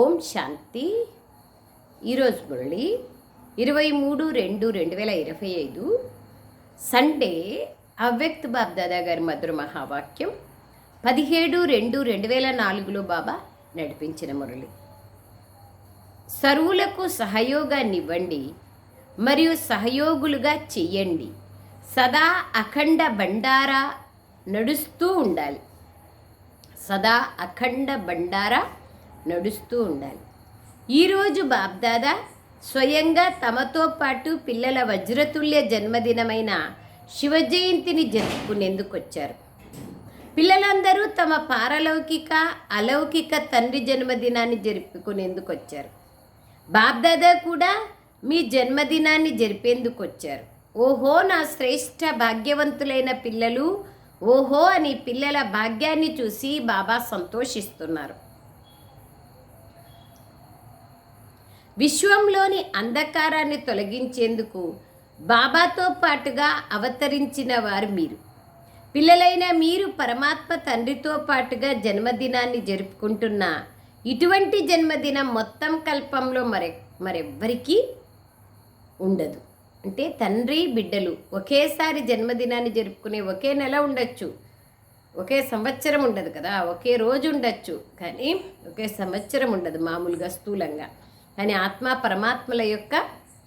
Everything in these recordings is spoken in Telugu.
ఓం శాంతి. ఈరోజు మురళి ఇరవై మూడు రెండు రెండు వేల ఇరవై ఐదు సండే అవ్యక్త్ బాబ్ దాదా గారి మధుర మహావాక్యం పదిహేడు రెండు రెండు వేల నాలుగులో బాబా నడిపించిన మురళి. సరువులకు సహయోగాన్నివ్వండి మరియు సహయోగులుగా చెయ్యండి. సదా అఖండ బండారా నడుస్తూ ఉండాలి. సదా అఖండ బండారా నడుస్తూ ఉండాలి. ఈరోజు బాబ్దాదా స్వయంగా తమతో పాటు పిల్లల వజ్రతుల్య జన్మదినమైన శివ జయంతిని జరుపుకునేందుకు వచ్చారు పిల్లలందరూ తమ పారలౌకిక అలౌకిక తండ్రి జన్మదినాన్ని జరుపుకునేందుకు వచ్చారు బాబ్దాదా కూడా మీ జన్మదినాన్ని జరిపేందుకు వచ్చారు ఓహో నా శ్రేష్ఠ భాగ్యవంతులైన పిల్లలు ఓహో అని పిల్లల భాగ్యాన్ని చూసి బాబా సంతోషిస్తున్నారు. విశ్వంలోని అంధకారాన్ని తొలగించేందుకు బాబాతో పాటుగా అవతరించిన వారు మీరు. పిల్లలైన మీరు పరమాత్మ తండ్రితో పాటుగా జన్మదినాన్ని జరుపుకుంటున్న ఇటువంటి జన్మదినం మొత్తం కల్పంలో మరె మరెవ్వరికీ ఉండదు. అంటే తండ్రి బిడ్డలు ఒకేసారి జన్మదినాన్ని జరుపుకునే ఒకే నెల ఉండొచ్చు. ఒకే సంవత్సరం ఉండదు కదా ఒకే రోజు ఉండొచ్చు. కానీ ఒకే సంవత్సరం ఉండదు మామూలుగా స్థూలంగా. కానీ ఆత్మ పరమాత్మల యొక్క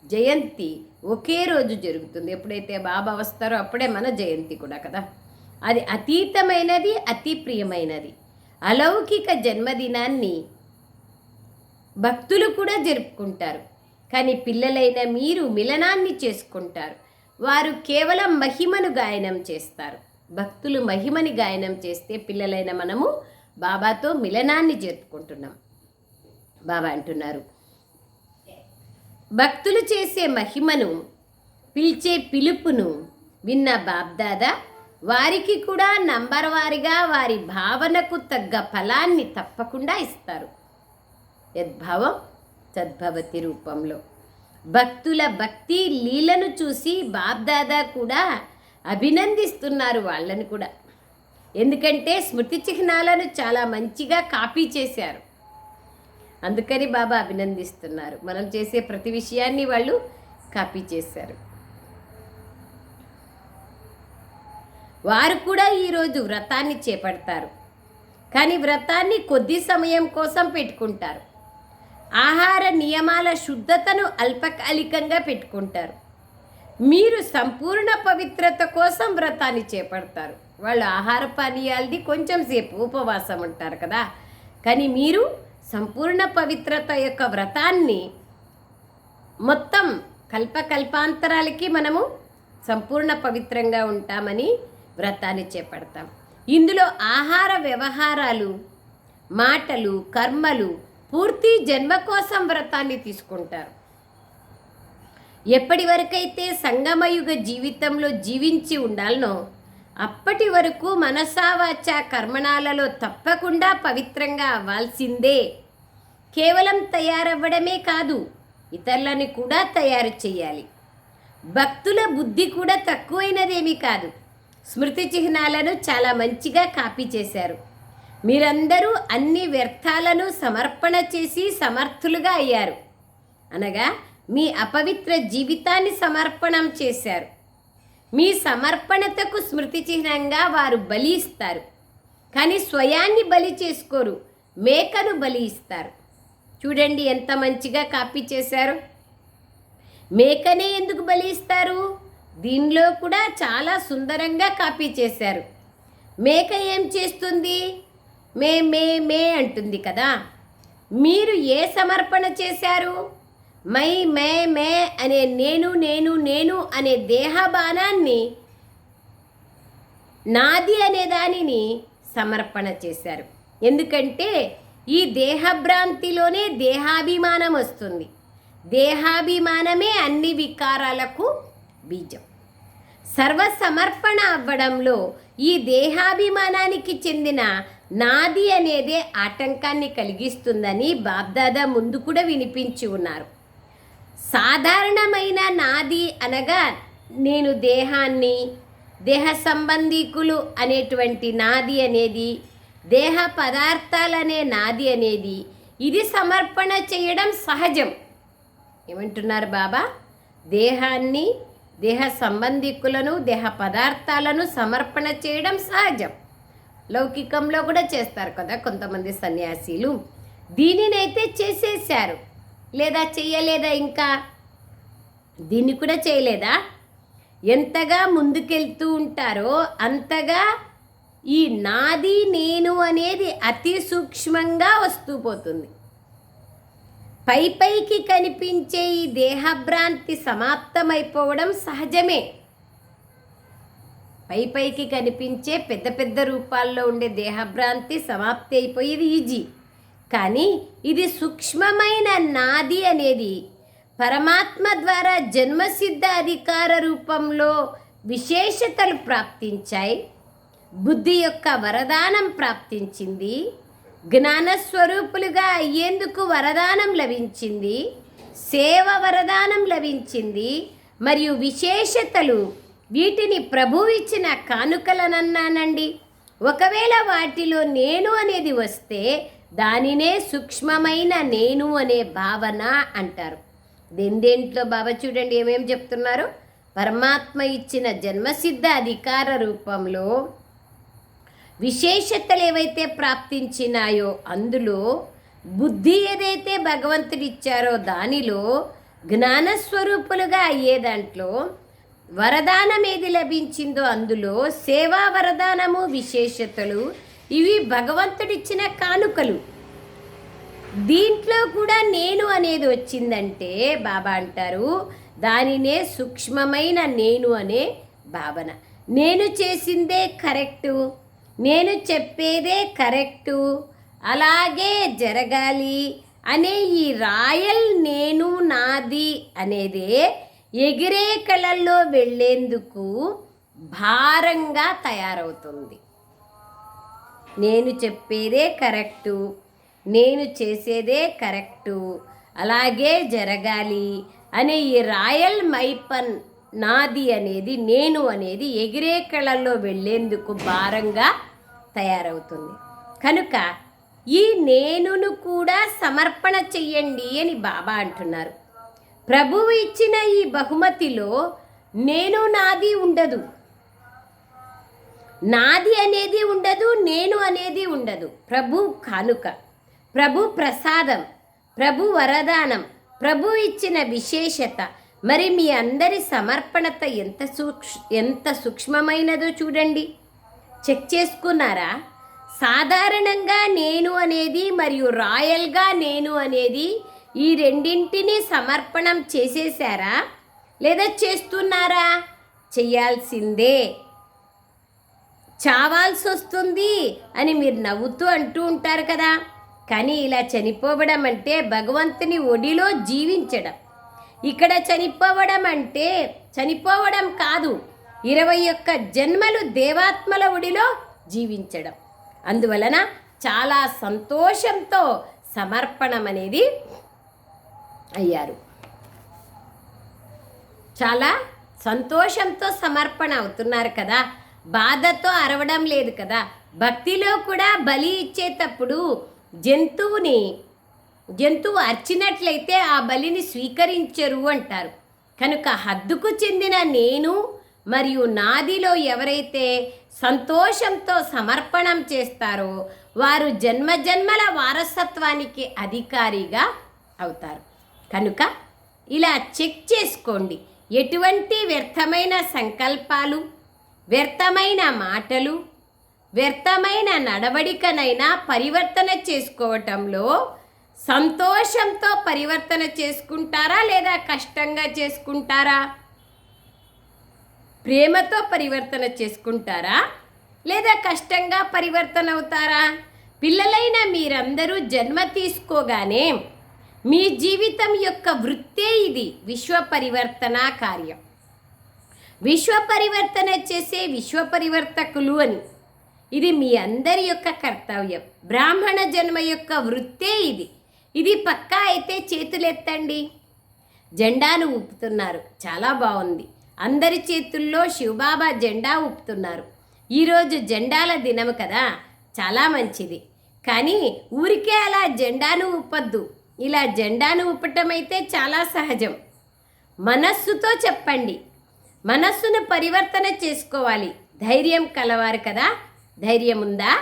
జయంతి ఒకే రోజు జరుగుతుంది. ఎప్పుడైతే బాబా వస్తారో అప్పుడే మన జయంతి కూడా కదా. అది అతీతమైనది అతి ప్రియమైనది. అలౌకిక జన్మదినాన్ని భక్తులు కూడా జరుపుకుంటారు. కానీ పిల్లలైన మీరు మిలనాన్ని చేసుకుంటారు. వారు కేవలం మహిమను గాయనం చేస్తారు. భక్తులు మహిమని గాయనం చేస్తే పిల్లలైన మనము బాబాతో మిలనాన్ని జరుపుకుంటున్నాం. బాబా అంటున్నారు. భక్తులు చేసే మహిమను పిలిచే పిలుపును విన్న బాబ్దాదా వారికి కూడా నంబర్ వారిగా వారి భావనకు తగ్గ ఫలాన్ని తప్పకుండా ఇస్తారు. యద్భావం సద్భవతి రూపంలో. భక్తుల భక్తి లీలను చూసి బాబ్దాదా కూడా అభినందిస్తున్నారు వాళ్ళని కూడా. ఎందుకంటే స్మృతి చిహ్నాలను చాలా మంచిగా కాపీ చేశారు. అందుకని బాబా అభినందిస్తున్నారు. మనం చేసే ప్రతి విషయాన్ని వాళ్ళు కాపీ చేశారు. వారు కూడా ఈరోజు వ్రతాన్ని చేపడతారు. కానీ వ్రతాన్ని కొద్ది సమయం కోసం పెట్టుకుంటారు. ఆహార నియమాల శుద్ధతను అల్పకాలికంగా పెట్టుకుంటారు. మీరు సంపూర్ణ పవిత్రత కోసం వ్రతాన్ని చేపడతారు. వాళ్ళు ఆహార పానీయాలది కొంచెం సేపు ఉపవాసం ఉంటారు కదా. కానీ మీరు సంపూర్ణ పవిత్రత యొక్క వ్రతాన్ని మొత్తం కల్పకల్పాంతరాలకి మనము సంపూర్ణ పవిత్రంగా ఉంటామని వ్రతాన్ని చేపడతాం. ఇందులో ఆహార వ్యవహారాలు మాటలు కర్మలు పూర్తి జన్మ కోసం వ్రతాన్ని తీసుకుంటారు. ఎప్పటి వరకైతే సంగమయుగ జీవితంలో జీవించి ఉండాలనో అప్పటి వరకు మనసావాచ కర్మణాలలో తప్పకుండా పవిత్రంగా అవ్వాల్సిందే. కేవలం తయారవ్వడమే కాదు ఇతరులని కూడా తయారు చేయాలి. భక్తుల బుద్ధి కూడా తక్కువైనదేమీ కాదు. స్మృతి చిహ్నాలను చాలా మంచిగా కాపీ చేశారు. మీరందరూ అన్ని వ్యర్థాలను సమర్పణ చేసి సమర్థులుగా అయ్యారు. అనగా మీ అపవిత్ర జీవితాన్ని సమర్పణం చేశారు. మీ సమర్పణతకు స్మృతి చిహ్నంగా వారు బలి ఇస్తారు. కానీ స్వయాన్ని బలి చేసుకోరు మేకను బలి ఇస్తారు. చూడండి ఎంత మంచిగా కాపీ చేశారు. మేకనే ఎందుకు బలి ఇస్తారు? దీనిలో కూడా చాలా సుందరంగా కాపీ చేశారు. మేక ఏం చేస్తుంది? మే మే మే అంటుంది కదా. మీరు ఏ సమర్పణ చేశారు? మై మే మే అనే నేను నేను నేను అనే దేహబాణాన్ని నాది అనే దానిని సమర్పణ చేశారు. ఎందుకంటే ఈ దేహభ్రాంతిలోనే దేహాభిమానం వస్తుంది. దేహాభిమానమే అన్ని వికారాలకు బీజం. సర్వసమర్పణ అవ్వడంలో ఈ దేహాభిమానానికి చెందిన నాది అనేదే ఆటంకాన్ని కలిగిస్తుందని బాబ్దాదా ముందు కూడా వినిపించి ఉన్నారు. సాధారణమైన నాది అనగా నేను దేహాన్ని దేహ సంబంధీకులు అనేటువంటి నాది అనేది దేహ పదార్థాలనే నాది అనేది ఇది సమర్పణ చేయడం సహజం. ఏమంటున్నారు బాబా? దేహాన్ని దేహ సంబంధికులను దేహ పదార్థాలను సమర్పణ చేయడం సహజం. లౌకికంలో కూడా చేస్తారు కదా కొంతమంది సన్యాసీలు. దీనినైతే చేసేసారు లేదా చెయ్యలేదా ఇంకా? దీన్ని కూడా చేయలేదా? ఎంతగా ముందుకెళ్తూ ఉంటారో అంతగా ఈ నాది నేను అనేది అతి సూక్ష్మంగా వస్తూ పోతుంది. పై పైకి కనిపించే ఈ దేహభ్రాంతి సమాప్తమైపోవడం సహజమే. పై పైకి కనిపించే పెద్ద పెద్ద రూపాల్లో ఉండే దేహభ్రాంతి సమాప్తి అయిపోయేది ఈజీ. కానీ ఇది సూక్ష్మమైన నాది అనేది. పరమాత్మ ద్వారా జన్మసిద్ధ అధికార రూపంలో విశేషతలు ప్రాప్తించాయి. బుద్ధి యొక్క వరదానం ప్రాప్తించింది. జ్ఞానస్వరూపులుగా అయ్యేందుకు వరదానం లభించింది. సేవ వరదానం లభించింది. మరియు విశేషతలు వీటిని ప్రభువు ఇచ్చిన కానుకలనన్నానండి. ఒకవేళ వాటిలో నేను అనేది వస్తే దానినే సూక్ష్మమైన నేను అనే భావన అంటారు. దెందేంట్లో బాబా చూడండి ఏమేం చెప్తున్నారు? పరమాత్మ ఇచ్చిన జన్మసిద్ధ అధికార రూపంలో విశేషతలు ఏవైతే ప్రాప్తించినాయో అందులో బుద్ధి ఏదైతే భగవంతుడిచ్చారో దానిలో జ్ఞానస్వరూపులుగా అయ్యే దాంట్లో వరదానం ఏది లభించిందో అందులో సేవా వరదానము విశేషతలు ఇవి భగవంతుడిచ్చిన కానుకలు. దీంట్లో కూడా నేను అనేది వచ్చిందంటే బాబా అంటారు దానినే సూక్ష్మమైన నేను అనే భావన. నేను చేసిందే కరెక్టు నేను చెప్పేదే కరెక్టు అలాగే జరగాలి అనే ఈ రాయల్ నేను నాది అనేదే ఎగిరే కళల్లో వెళ్ళేందుకు భారంగా తయారవుతుంది. నేను చెప్పేదే కరెక్టు నేను చేసేదే కరెక్టు అలాగే జరగాలి అనే ఈ రాయల్ మైపన్ నాది అనేది నేను అనేది ఎగిరే కళల్లో వెళ్ళేందుకు భారంగా తయారవుతుంది. కనుక ఈ నేనును కూడా సమర్పణ చెయ్యండి అని బాబా అంటున్నారు. ప్రభువు ఇచ్చిన ఈ బహుమతిలో నేను నాది ఉండదు. నాది అనేది ఉండదు నేను అనేది ఉండదు. ప్రభు కానుక. ప్రభు ప్రసాదం. ప్రభు వరదానం. ప్రభు ఇచ్చిన విశేషత. మరి మీ అందరి సమర్పణత ఎంత సూక్ష్ ఎంత సూక్ష్మమైనదో చూడండి. చెక్ చేసుకున్నారా? సాధారణంగా నేను అనేది మరియు రాయల్గా నేను అనేది ఈ రెండింటినీ సమర్పణం చేసేసారా? లేదా చేస్తున్నారా? చేయాల్సిందే. చావాల్సి వస్తుంది అని మీరు నవ్వుతూ అంటూ ఉంటారు కదా. కానీ ఇలా చనిపోవడం అంటే భగవంతుని ఒడిలో జీవించడం. ఇక్కడ చనిపోవడం అంటే చనిపోవడం కాదు ఇరవై ఒక్క జన్మలు దేవాత్మల ఒడిలో జీవించడం. అందువలన చాలా సంతోషంతో సమర్పణం అనేది అయ్యారు. చాలా సంతోషంతో సమర్పణ అవుతున్నారు కదా. బాధతో అరవడం లేదు కదా. భక్తిలో కూడా బలి ఇచ్చేటప్పుడు జంతువుని జంతువు అర్చినట్లయితే ఆ బలిని స్వీకరించరు అంటారు. కనుక హద్దుకు చెందిన నేను మరియు నాదిలో ఎవరైతే సంతోషంతో సమర్పణం చేస్తారో వారు జన్మజన్మల వారసత్వానికి అధికారిగా అవుతారు. కనుక ఇలా చెక్ చేసుకోండి. ఎటువంటి వ్యర్థమైన సంకల్పాలు వ్యర్థమైన మాటలు వ్యర్థమైన నడవడికనైనా పరివర్తన చేసుకోవటంలో సంతోషంతో పరివర్తన చేసుకుంటారా లేదా కష్టంగా చేసుకుంటారా? ప్రేమతో పరివర్తన చేసుకుంటారా లేదా కష్టంగా పరివర్తన అవుతారా? పిల్లలైన మీరందరూ జన్మ తీసుకోగానే మీ జీవితం యొక్క వృత్తే ఇది విశ్వ పరివర్తన కార్యం. విశ్వ పరివర్తన చేసే విశ్వ పరివర్తకులు అని. ఇది మీ అందరి యొక్క కర్తవ్యం. బ్రాహ్మణ జన్మ యొక్క వృత్తే ఇది. ఇది పక్కా అయితే చేతులెత్తండి. జెండాను ఊపుతున్నారు. చాలా బాగుంది అందరి చేతుల్లో శివబాబా జెండా ఊపుతున్నారు. ఈరోజు జెండాల దినం కదా. చాలా మంచిది. కానీ ఊరికే అలా జెండాను ఊపద్దు. ఇలా జెండాను ఊపటం అయితే చాలా సహజం. మనస్సుతో చెప్పండి. మనస్సును పరివర్తన చేసుకోవాలి. ధైర్యం కలవారు కదా? ధైర్యం ఉందా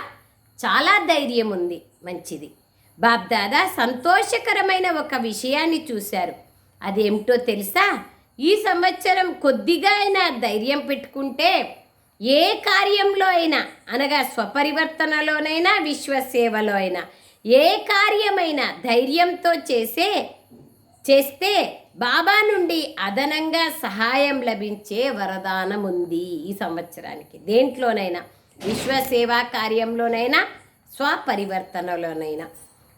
చాలా ధైర్యం ఉంది మంచిది. బాబ్దాదా సంతోషకరమైన ఒక విషయాన్ని చూశారు. అదేమిటో తెలుసా? ఈ సంవత్సరం కొద్దిగా అయినా ధైర్యం పెట్టుకుంటే ఏ కార్యంలో అయినా అనగా స్వపరివర్తనలోనైనా విశ్వసేవలో అయినా ఏ కార్యమైనా ధైర్యంతో చేసే చేస్తే బాబా నుండి అదనంగా సహాయం లభించే వరదానం ఉంది ఈ సంవత్సరానికి. దేంట్లోనైనా విశ్వసేవా కార్యంలోనైనా స్వపరివర్తనలోనైనా.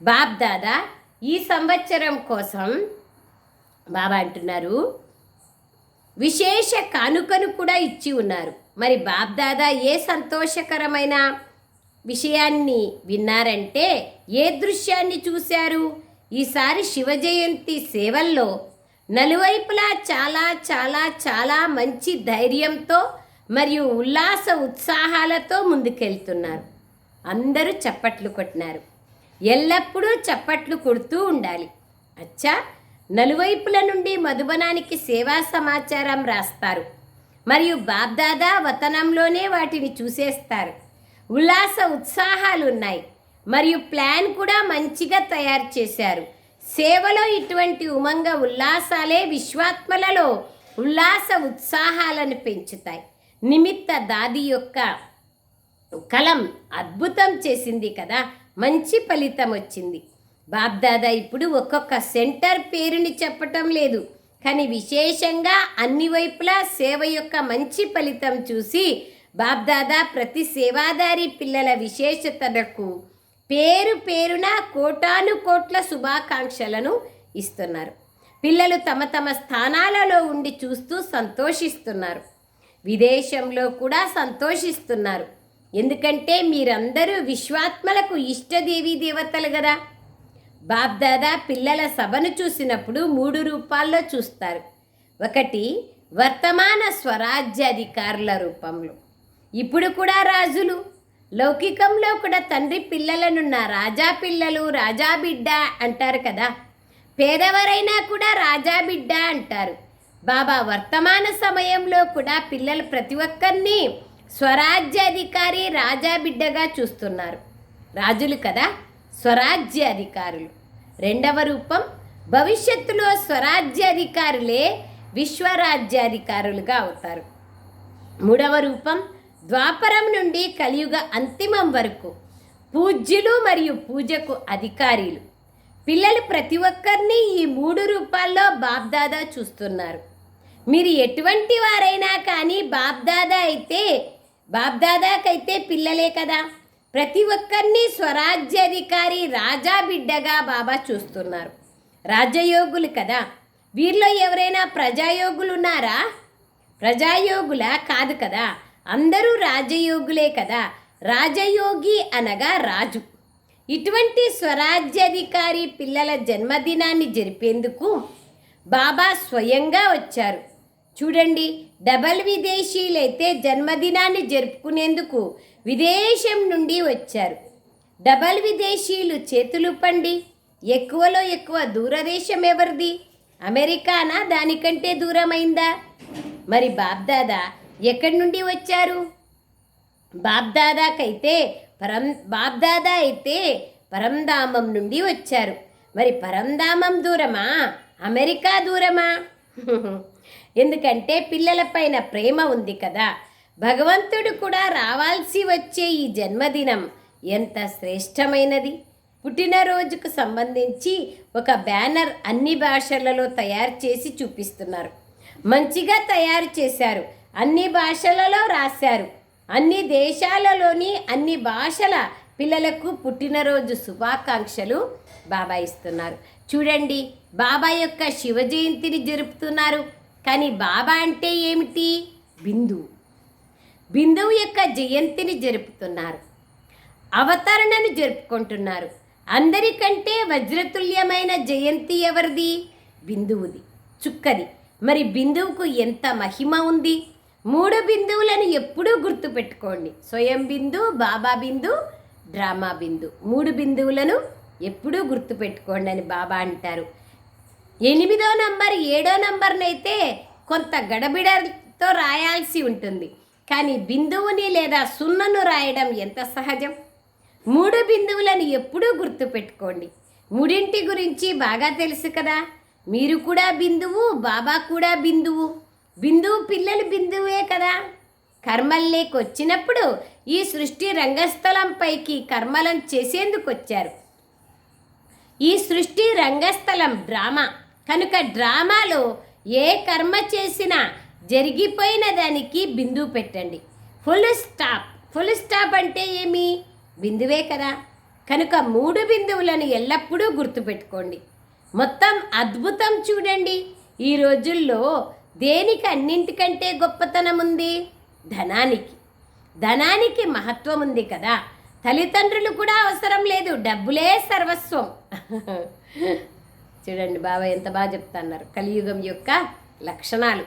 బాబ్ దాదా ఈ సంవత్సరం కోసం బాబా అంటున్నారు విశేష కానుకను కూడా ఇచ్చి ఉన్నారు. మరి బాబ్దాదా ఏ సంతోషకరమైన విషయాన్ని విన్నారంటే ఏ దృశ్యాన్ని చూశారు? ఈసారి శివ జయంతి సేవల్లో నలువైపులా చాలా చాలా చాలా మంచి ధైర్యంతో మరియు ఉల్లాస ఉత్సాహాలతో ముందుకెళ్తున్నారు. అందరూ చప్పట్లు కొట్టినారు. ఎల్లప్పుడూ చప్పట్లు కొడుతూ ఉండాలి. అచ్చా! నలువైపుల నుండి మధుబనానికి సేవా సమాచారం రాస్తారు. మరియు బాబ్దాదా వతనంలోనే వాటిని చూసేస్తారు. ఉల్లాస ఉత్సాహాలు ఉన్నాయి మరియు ప్లాన్ కూడా మంచిగా తయారు చేశారు. సేవలో ఇటువంటి ఉమంగ ఉల్లాసాలే విశ్వాత్మలలో ఉల్లాస ఉత్సాహాలను పెంచుతాయి. నిమిత్త దాది యొక్క కలం అద్భుతం చేసింది కదా మంచి ఫలితం వచ్చింది. బాబ్దాదా ఇప్పుడు ఒక్కొక్క సెంటర్ పేరుని చెప్పటం లేదు కానీ విశేషంగా అన్ని వైపులా సేవ యొక్క మంచి ఫలితం చూసి బాబ్దాదా ప్రతి సేవాదారి పిల్లల విశేషతలకు పేరు పేరున కోటాను కోట్ల శుభాకాంక్షలను ఇస్తున్నారు. పిల్లలు తమ తమ స్థానాలలో ఉండి చూస్తూ సంతోషిస్తున్నారు. విదేశంలో కూడా సంతోషిస్తున్నారు. ఎందుకంటే మీరందరూ విశ్వాత్మలకు ఇష్టదేవి దేవతలు కదా బాబ్దాదా పిల్లల సభను చూసినప్పుడు మూడు రూపాల్లో చూస్తారు. ఒకటి వర్తమాన స్వరాజ్యాధికారుల రూపంలో. ఇప్పుడు కూడా రాజులు లౌకికంలో కూడా తండ్రి పిల్లలనున్న రాజా పిల్లలు రాజా బిడ్డ అంటారు కదా. పేదవరైనా కూడా రాజా బిడ్డ అంటారు. బాబా వర్తమాన సమయంలో కూడా పిల్లలు ప్రతి ఒక్కరిని స్వరాజ్యాధికారి రాజా బిడ్డగా చూస్తున్నారు. రాజులు కదా స్వరాజ్యాధికారులు రెండవ రూపం భవిష్యత్తులో స్వరాజ్యాధికారులే విశ్వరాజ్యాధికారులుగా అవుతారు. మూడవ రూపం ద్వాపరం నుండి కలియుగ అంతిమం వరకు పూజ్యులు మరియు పూజకు అధికారులు. పిల్లలు ప్రతి ఒక్కరిని ఈ మూడు రూపాల్లో బాబ్దాదా చూస్తున్నారు. మీరు ఎటువంటి వారైనా కానీ బాబ్దాదా అయితే బాబ్దాదాకైతే పిల్లలే కదా. ప్రతి ఒక్కరిని స్వరాజ్యాధికారి రాజా బిడ్డగా బాబా చూస్తున్నారు. రాజయోగులు కదా. వీరిలో ఎవరైనా ప్రజాయోగులు ఉన్నారా? ప్రజాయోగుల కాదు కదా. అందరూ రాజయోగులే కదా. రాజయోగి అనగా రాజు. ఇటువంటి స్వరాజ్యాధికారి పిల్లల జన్మదినాన్ని జరిపేందుకు బాబా స్వయంగా వచ్చారు. చూడండి డబల్ విదేశీయులైతే జన్మదినాన్ని జరుపుకునేందుకు విదేశం నుండి వచ్చారు. డబల్ విదేశీయులు చేతులు పండి ఎక్కువలో ఎక్కువ దూరదేశం ఎవరిది? అమెరికానా? దానికంటే దూరమైందా? మరి బాబ్దాదా ఎక్కడి నుండి వచ్చారు? బాబ్దాదాకైతే పరం బాబ్దాదా అయితే పరంధామం నుండి వచ్చారు. మరి పరంధామం దూరమా? అమెరికా దూరమా? ఎందుకంటే పిల్లలపైన ప్రేమ ఉంది కదా. భగవంతుడు కూడా రావాల్సి వచ్చే ఈ జన్మదినం ఎంత శ్రేష్టమైనది. పుట్టినరోజుకు సంబంధించి ఒక బ్యానర్ అన్ని భాషలలో తయారు చేసి చూపిస్తున్నారు. మంచిగా తయారు చేశారు. అన్ని భాషలలో రాశారు. అన్ని దేశాలలోని అన్ని భాషల పిల్లలకు పుట్టినరోజు శుభాకాంక్షలు బాబా ఇస్తున్నారు. చూడండి బాబా యొక్క శివ జయంతిని జరుపుతున్నారు. కానీ బాబా అంటే ఏమిటి? బిందువు. బిందువు యొక్క జయంతిని జరుపుతున్నారు. అవతరణను జరుపుకుంటున్నారు. అందరికంటే వజ్రతుల్యమైన జయంతి ఎవరిది? బిందువుది. చుక్కది. మరి బిందువుకు ఎంత మహిమ ఉంది? మూడు బిందువులను ఎప్పుడూ గుర్తుపెట్టుకోండి. స్వయం బిందు బాబా బిందు డ్రామా బిందు. మూడు బిందువులను ఎప్పుడూ గుర్తుపెట్టుకోండి అని బాబా అంటారు. ఎనిమిదో నంబర్ ఏడో నంబర్నైతే కొంత గడబిడతో రాయాల్సి ఉంటుంది. కానీ బిందువుని లేదా సున్నను రాయడం ఎంత సహజం? మూడు బిందువులను ఎప్పుడూ గుర్తుపెట్టుకోండి. మూడింటి గురించి బాగా తెలుసు కదా. మీరు కూడా బిందువు బాబా కూడా బిందువు. బిందువు పిల్లలు బిందువే కదా. కర్మల్లోకి వచ్చినప్పుడు ఈ సృష్టి రంగస్థలంపైకి కర్మలను చేసేందుకు వచ్చారు ఈ సృష్టి రంగస్థలం డ్రామా. కనుక డ్రామాలో ఏ కర్మ చేసినా జరిగిపోయిన దానికి బిందువు పెట్టండి. Full stop. ఫుల్ స్టాప్ అంటే ఏమి? బిందువే కదా. కనుక మూడు బిందువులను ఎల్లప్పుడూ గుర్తుపెట్టుకోండి. మొత్తం అద్భుతం చూడండి. ఈ రోజుల్లో దేనికి అన్నింటికంటే గొప్పతనం ఉంది ధనానికి. ధనానికి మహత్వం ఉంది కదా. తల్లిదండ్రులు కూడా అవసరం లేదు. డబ్బులే సర్వస్వం. చూడండి బాబా ఎంత బాగా చెప్తున్నారు. కలియుగం యొక్క లక్షణాలు.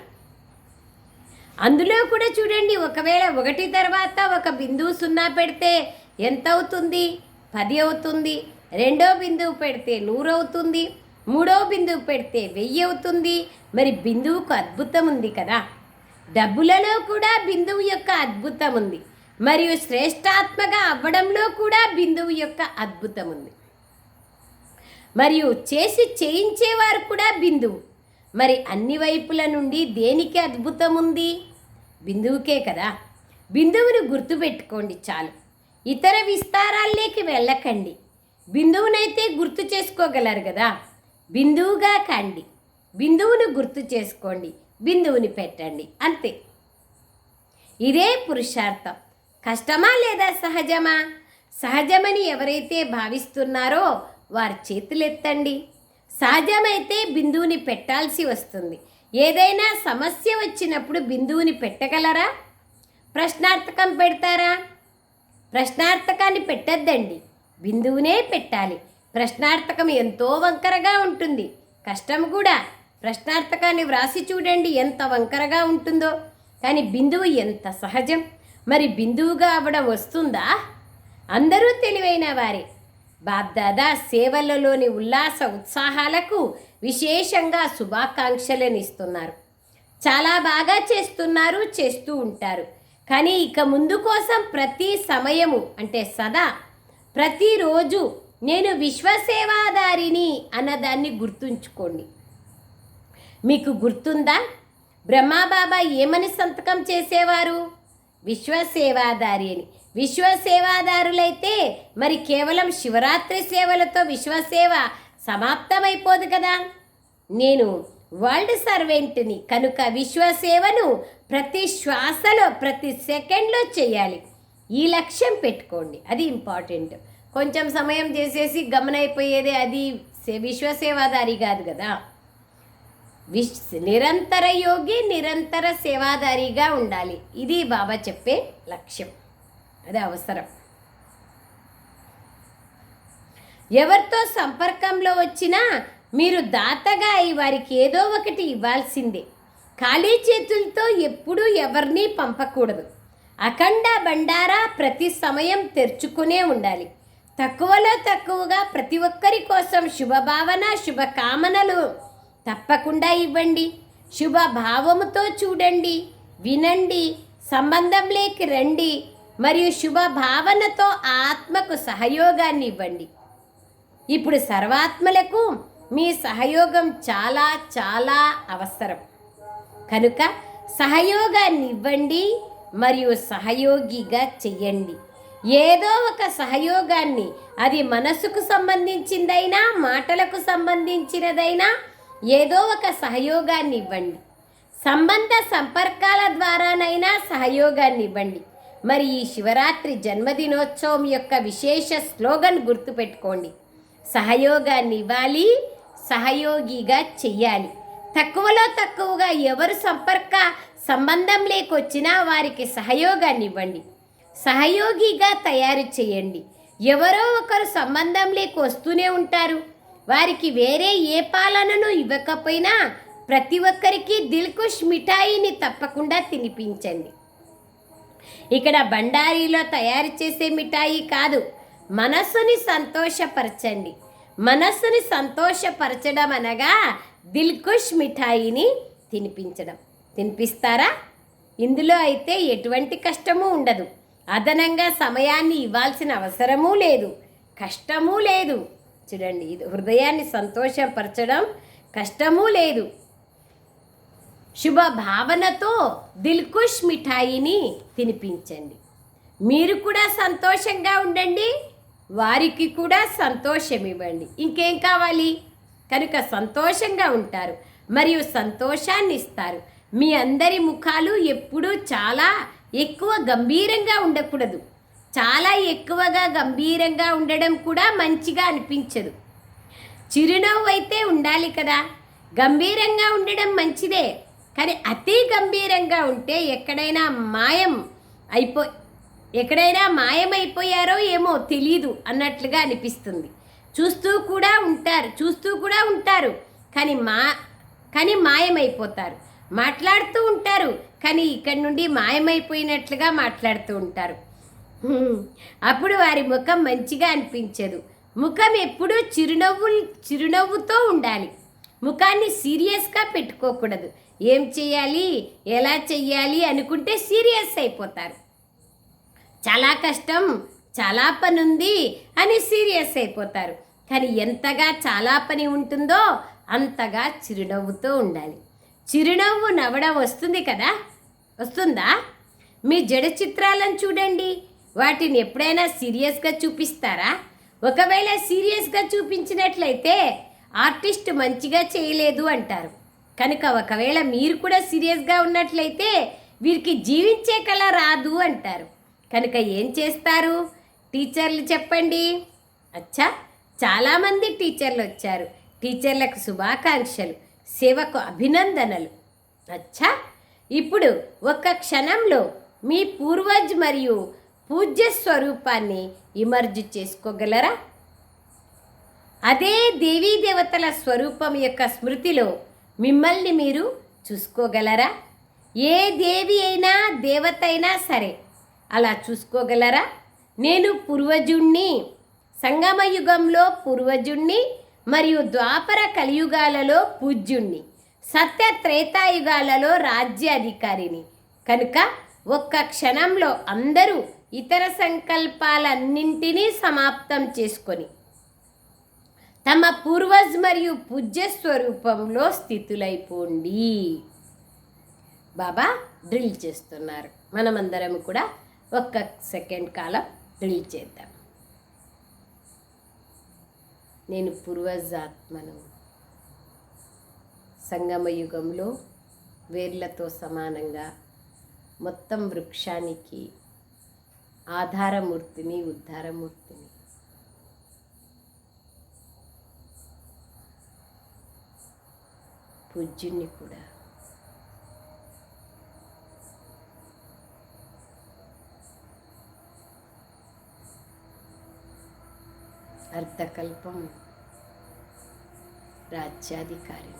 అందులో కూడా చూడండి ఒకవేళ ఒకటి తర్వాత ఒక బిందువు సున్నా పెడితే ఎంత అవుతుంది పది అవుతుంది. రెండో బిందువు పెడితే నూరు అవుతుంది మూడో బిందువు పెడితే వెయ్యి అవుతుంది. మరి బిందువుకు అద్భుతం ఉంది కదా. డబ్బులలో కూడా బిందువు యొక్క అద్భుతం ఉంది. మరియు శ్రేష్టాత్మగా అవ్వడంలో కూడా బిందువు యొక్క అద్భుతం ఉంది. మరియు చేసి చేయించేవారు కూడా బిందువు. మరి అన్ని వైపుల నుండి దేనికి అద్భుతం ఉంది? బిందువుకే కదా. బిందువును గుర్తుపెట్టుకోండి చాలు. ఇతర విస్తారాల్లోకి వెళ్ళకండి. బిందువునైతే గుర్తు చేసుకోగలరు కదా. బిందువుగా కండి. బిందువును గుర్తు చేసుకోండి. బిందువుని పెట్టండి. అంతే. ఇదే పురుషార్థం. కష్టమా లేదా సహజమా? సహజమని ఎవరైతే భావిస్తున్నారో వారి చేతులెత్తండి. సహజమైతే బిందువుని పెట్టాల్సి వస్తుంది. ఏదైనా సమస్య వచ్చినప్పుడు బిందువుని పెట్టగలరా? ప్రశ్నార్థకం పెడతారా? ప్రశ్నార్థకాన్ని పెట్టద్దండి. బిందువునే పెట్టాలి. ప్రశ్నార్థకం ఎంతో వంకరగా ఉంటుంది. కష్టం కూడా. ప్రశ్నార్థకాన్ని వ్రాసి చూడండి ఎంత వంకరగా ఉంటుందో. కానీ బిందువు ఎంత సహజం. మరి బిందువుగా అవ్వడం వస్తుందా? అందరూ తెలివైన వారే. బాబ్దాదా సేవలలోని ఉల్లాస ఉత్సాహాలకు విశేషంగా శుభాకాంక్షలను ఇస్తున్నారు చాలా బాగా చేస్తున్నారు చేస్తూ ఉంటారు. కానీ ఇక ముందు కోసం ప్రతి సమయము అంటే సదా ప్రతిరోజు నేను విశ్వసేవాదారిని అన్నదాన్ని గుర్తుంచుకోండి. మీకు గుర్తుందా? బ్రహ్మాబాబా ఏమని సంతకం చేసేవారు? విశ్వసేవాదారి అని విశ్వసేవాదారులైతే మరి కేవలం శివరాత్రి సేవలతో విశ్వసేవ సమాప్తమైపోదు కదా? నేను వరల్డ్ సర్వెంట్ని కనుక విశ్వసేవను ప్రతి శ్వాసలో ప్రతి సెకండ్లో చేయాలి. ఈ లక్ష్యం పెట్టుకోండి. అది ఇంపార్టెంట్. కొంచెం సమయం చేసేసి గమనైపోయేదే అది సే- విశ్వసేవాదారి కాదు కదా. విశ్ నిరంతర యోగి నిరంతర సేవాదారిగా ఉండాలి. ఇది బాబా చెప్పే లక్ష్యం. అది అవసరం. ఎవరితో సంపర్కంలో వచ్చినా మీరు దాతగా అయి వారికి ఏదో ఒకటి ఇవ్వాల్సిందే. ఖాళీ చేతులతో ఎప్పుడూ ఎవరినీ పంపకూడదు. అఖండ బండారా ప్రతి సమయం తెరుచుకునే ఉండాలి. తక్కువలో తక్కువగా ప్రతి ఒక్కరి కోసం శుభభావన శుభకామనలు. తప్పకుండా ఇవ్వండి. శుభ భావముతో చూడండి వినండి సంబంధంలోకి రండి మరియు శుభ భావనతో ఆత్మకు సహయోగాన్ని ఇవ్వండి. ఇప్పుడు సర్వాత్మలకు మీ సహయోగం చాలా చాలా అవసరం. కనుక సహయోగాన్ని ఇవ్వండి మరియు సహయోగిగా చెయ్యండి. ఏదో ఒక సహయోగాన్ని అది మనసుకు సంబంధించిందైనా మాటలకు సంబంధించినదైనా ఏదో ఒక సహయోగాన్ని ఇవ్వండి. సంబంధ సంపర్కాల ద్వారానైనా సహయోగాన్ని ఇవ్వండి. మరి ఈ శివరాత్రి జన్మదినోత్సవం యొక్క విశేష స్లోగన్ గుర్తుపెట్టుకోండి. సహయోగాన్ని ఇవ్వాలి సహయోగిగా చెయ్యాలి. తక్కువలో తక్కువగా ఎవరు సంపర్క సంబంధం లేకొచ్చినా వారికి సహయోగాన్ని ఇవ్వండి. సహయోగిగా తయారు చేయండి. ఎవరో ఒకరు సంబంధం లేక వస్తూనే ఉంటారు. వారికి వేరే ఏ పాలనను ఇవ్వకపోయినా ప్రతి ఒక్కరికి దిల్కుష్ మిఠాయిని తప్పకుండా తినిపించండి. ఇక్కడ బండారీలో తయారు చేసే మిఠాయి కాదు మనస్సుని సంతోషపరచండి. మనస్సుని సంతోషపరచడం అనగా దిల్కుష్ మిఠాయిని తినిపించడం. తినిపిస్తారా? ఇందులో అయితే ఎటువంటి కష్టము ఉండదు. అదనంగా సమయాన్ని ఇవ్వాల్సిన అవసరమూ లేదు కష్టమూ లేదు. చూడండి ఇది హృదయాన్ని సంతోషపరచడం కష్టమూ లేదు. శుభ భావనతో దిల్కుష్ మిఠాయిని తినిపించండి. మీరు కూడా సంతోషంగా ఉండండి వారికి కూడా సంతోషం ఇవ్వండి ఇంకేం కావాలి? కనుక సంతోషంగా ఉంటారు మరియు సంతోషాన్ని ఇస్తారు మీ అందరి ముఖాలు ఎప్పుడూ చాలా ఎక్కువ గంభీరంగా ఉండకూడదు. చాలా ఎక్కువగా గంభీరంగా ఉండడం కూడా మంచిగా అనిపించదు. చిరునవ్వు అయితే ఉండాలి కదా. గంభీరంగా ఉండడం మంచిదే. కానీ అతి గంభీరంగా ఉంటే ఎక్కడైనా మాయం అయిపో ఎక్కడైనా మాయమైపోయారో ఏమో తెలీదు అన్నట్లుగా అనిపిస్తుంది. చూస్తూ కూడా ఉంటారు చూస్తూ కూడా ఉంటారు. కానీ మా కానీ మాయమైపోతారు. మాట్లాడుతూ ఉంటారు. కానీ ఇక్కడి నుండి మాయమైపోయినట్లుగా మాట్లాడుతూ ఉంటారు. అప్పుడు వారి ముఖం మంచిగా అనిపించదు. ముఖం ఎప్పుడూ చిరునవ్వు చిరునవ్వుతో ఉండాలి. ముఖాన్ని సీరియస్గా పెట్టుకోకూడదు. ఏం చేయాలి? ఎలా చెయ్యాలి? అనుకుంటే సీరియస్ అయిపోతారు. చాలా కష్టం చాలా పని ఉంది అని సీరియస్ అయిపోతారు. కానీ ఎంతగా చాలా పని ఉంటుందో అంతగా చిరునవ్వుతో ఉండాలి. చిరునవ్వు నవ్వడం వస్తుంది కదా? వస్తుందా? మీ జడ చిత్రాలను చూడండి. వాటిని ఎప్పుడైనా సీరియస్గా చూపిస్తారా? ఒకవేళ సీరియస్గా చూపించినట్లయితే ఆర్టిస్ట్ మంచిగా చేయలేదు అంటారు. కనుక ఒకవేళ మీరు కూడా సీరియస్గా ఉన్నట్లయితే వీరికి జీవించే కళ రాదు అంటారు. కనుక ఏం చేస్తారు? టీచర్లు చెప్పండి. అచ్చా చాలామంది టీచర్లు వచ్చారు. టీచర్లకు శుభాకాంక్షలు. సేవకు అభినందనలు. అచ్చా! ఇప్పుడు ఒక్క క్షణంలో మీ పూర్వజ్ మరియు పూజ్య స్వరూపాన్ని ఇమర్జ్ చేసుకోగలరా? అదే దేవీ దేవతల స్వరూపం యొక్క స్మృతిలో మిమ్మల్ని మీరు చూసుకోగలరా? ఏ దేవి అయినా దేవత అయినా సరే అలా చూసుకోగలరా? నేను పూర్వజుణ్ణి సంగమయుగంలో పూర్వజుణ్ణి మరియు ద్వాపర కలియుగాలలో పూజ్యుణ్ణి సత్య త్రేతాయుగాలలో రాజ్యాధికారిని. కనుక ఒక్క క్షణంలో అందరూ ఇతర సంకల్పాలన్నింటినీ సమాప్తం చేసుకొని తమ పూర్వజ్ మరియు పూజ్య స్వరూపంలో స్థితులైపోండి. బాబా డ్రిల్ చేస్తున్నారు. మనమందరం కూడా ఒక్క సెకండ్ కాలం డ్రిల్ చేద్దాం. నేను పూర్వజాత్మను. సంగమ యుగంలో వేర్లతో సమానంగా మొత్తం వృక్షానికి ఆధారమూర్తిని ఉద్ధారమూర్తిని. పూజ్యుణ్ణి కూడా. అర్ధకల్పం రాజ్యాధికారిని.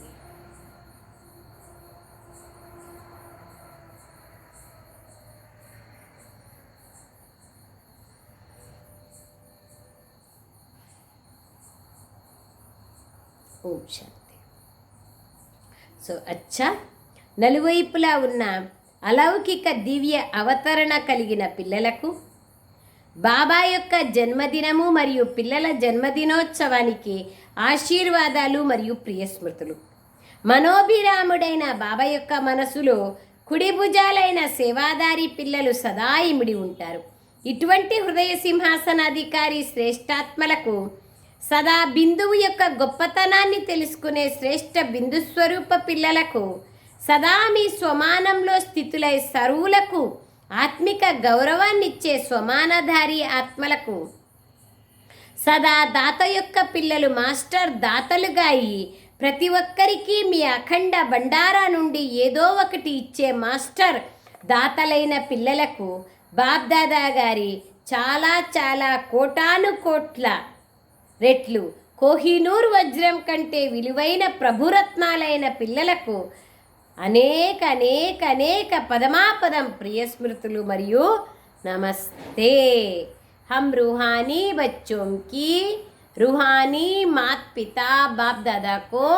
ఓం శాంతి. సో అచ్చా నలువైపులా ఉన్న అలౌకిక దివ్య అవతరణ కలిగిన పిల్లలకు బాబా యొక్క జన్మదినము మరియు పిల్లల జన్మదినోత్సవానికి ఆశీర్వాదాలు మరియు ప్రియ స్మృతులు మనోభిరాముడైన బాబా యొక్క మనసులో కుడి భుజాలైన సేవాదారి పిల్లలు సదా ఇమిడి ఉంటారు. ఇటువంటి హృదయ సింహాసనాధికారి శ్రేష్టాత్మలకు సదా బిందువు యొక్క గొప్పతనాన్ని తెలుసుకునే శ్రేష్ఠ బిందు స్వరూప పిల్లలకు సదా మీ స్వమానంలో స్థితులై సరువులకు ఆత్మిక గౌరవాన్నిచ్చే స్వమానధారి ఆత్మలకు సదా దాత యొక్క పిల్లలు మాస్టర్ దాతలుగా అయి ప్రతి ఒక్కరికి మీ అఖండ బండారా నుండి ఏదో ఒకటి ఇచ్చే మాస్టర్ దాతలైన పిల్లలకు బాబ్దాదా గారి చాలా చాలా కోటాను కోట్ల రెట్లు. కోహినూర్ వజ్రం కంటే విలువైన ప్రభురత్నాలైన పిల్లలకు అనేక అనేక అనేక పదమాపదం ప్రియ స్మృతులు మరియు నమస్తే हम रूहानी बच्चों की रूहानी मात पिता बाप दादा को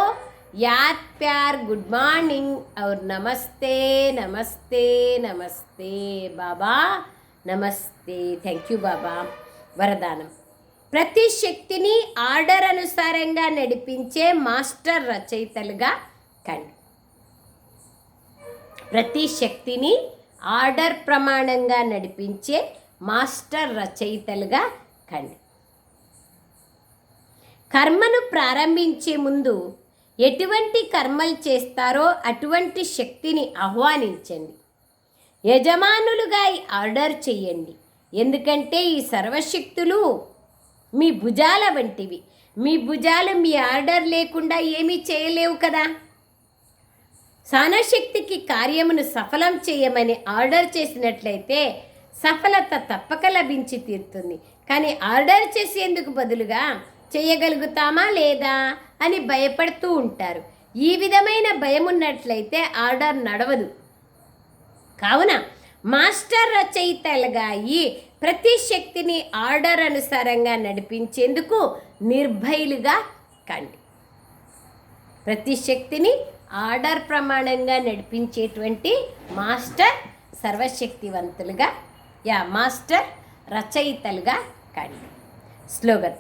याद प्यार गुड मॉर्निंग और नमस्ते नमस्ते नमस्ते బాబా నమస్తే థ్యాంక్ యూ బాబా వరదానం ప్రతి శక్తిని ఆర్డర్ అనుసారంగా నడిపించే మాస్టర్ రచయితలుగా కండి ప్రతి శక్తిని ఆర్డర్ ప్రమాణంగా నడిపించే మాస్టర్ రచయితలుగా కండి. కర్మను ప్రారంభించే ముందు ఎటువంటి కర్మలు చేస్తారో అటువంటి శక్తిని ఆహ్వానించండి. యజమానులుగా ఆర్డర్ చేయండి. ఎందుకంటే ఈ సర్వశక్తులు మీ భుజాల వంటివి. మీ భుజాలు మీ ఆర్డర్ లేకుండా ఏమీ చేయలేవు కదా. సానశక్తికి కార్యమును సఫలం చేయమని ఆర్డర్ చేసినట్లయితే సఫలత తప్పక లభించి తీరుతుంది. కానీ ఆర్డర్ చేసేందుకు బదులుగా చేయగలుగుతామా లేదా అని భయపడుతూ ఉంటారు. ఈ విధమైన భయం ఉన్నట్లయితే ఆర్డర్ నడవదు. కావున మాస్టర్ రచయితలుగా అయ్యి ప్రతి శక్తిని ఆర్డర్ అనుసారంగా నడిపించేందుకు నిర్భయులుగా కండి. ప్రతి శక్తిని ఆర్డర్ ప్రమాణంగా నడిపించేటువంటి మాస్టర్ సర్వశక్తివంతులుగా యా మాస్టర్ రచయితలుగా కండి స్లోగన్.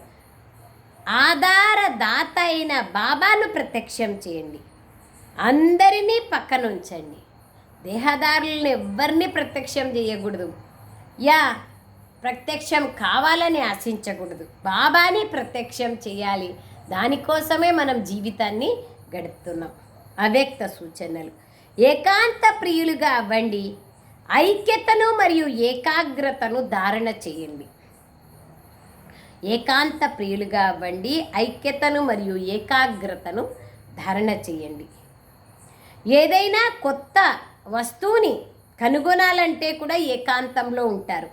ఆధారదాత అయిన బాబాను ప్రత్యక్షం చేయండి. అందరినీ పక్కన ఉంచండి దేహదారులను ఎవ్వరిని ప్రత్యక్షం చేయకూడదు. యా ప్రత్యక్షం కావాలని ఆశించకూడదు. బాబాని ప్రత్యక్షం చేయాలి. దానికోసమే మనం జీవితాన్ని గడుపుతున్నాం. అవ్యక్త సూచనలు. ఏకాంత ప్రియులుగా అవ్వండి. ఐక్యతను మరియు ఏకాగ్రతను ధారణ చేయండి. ఏకాంత ప్రియులుగా అవ్వండి. ఐక్యతను మరియు ఏకాగ్రతను ధారణ చేయండి. ఏదైనా కొత్త వస్తువుని కనుగొనాలంటే కూడా ఏకాంతంలో ఉంటారు.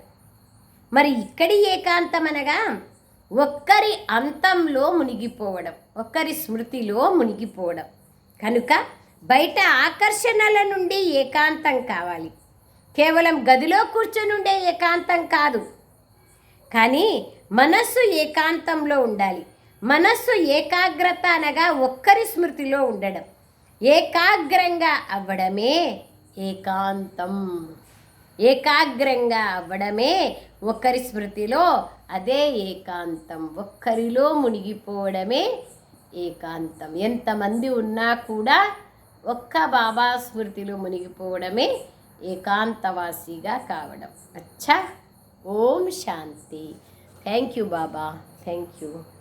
మరి ఇక్కడి ఏకాంతం అనగా ఒక్కరి అంతంలో మునిగిపోవడం ఒక్కరి స్మృతిలో మునిగిపోవడం. కనుక బయట ఆకర్షణల నుండి ఏకాంతం కావాలి. కేవలం గదిలో కూర్చొనుండే ఏకాంతం కాదు. కానీ మనస్సు ఏకాంతంలో ఉండాలి. మనస్సు ఏకాగ్రత అనగా ఒక్కరి స్మృతిలో ఉండడం. ఏకాగ్రంగా అవ్వడమే ఏకాంతం. ఏకాగ్రంగా అవ్వడమే ఒకరి స్మృతిలో అదే ఏకాంతం. ఒక్కరిలో మునిగిపోవడమే ఏకాంతం. ఎంతమంది ఉన్నా కూడా ఒక్క బాబా స్మృతిలో మునిగిపోవడమే ఏకాంతవాసిగా కావడం. అచ్చా. Om Shanti. Thank you Baba. Thank you.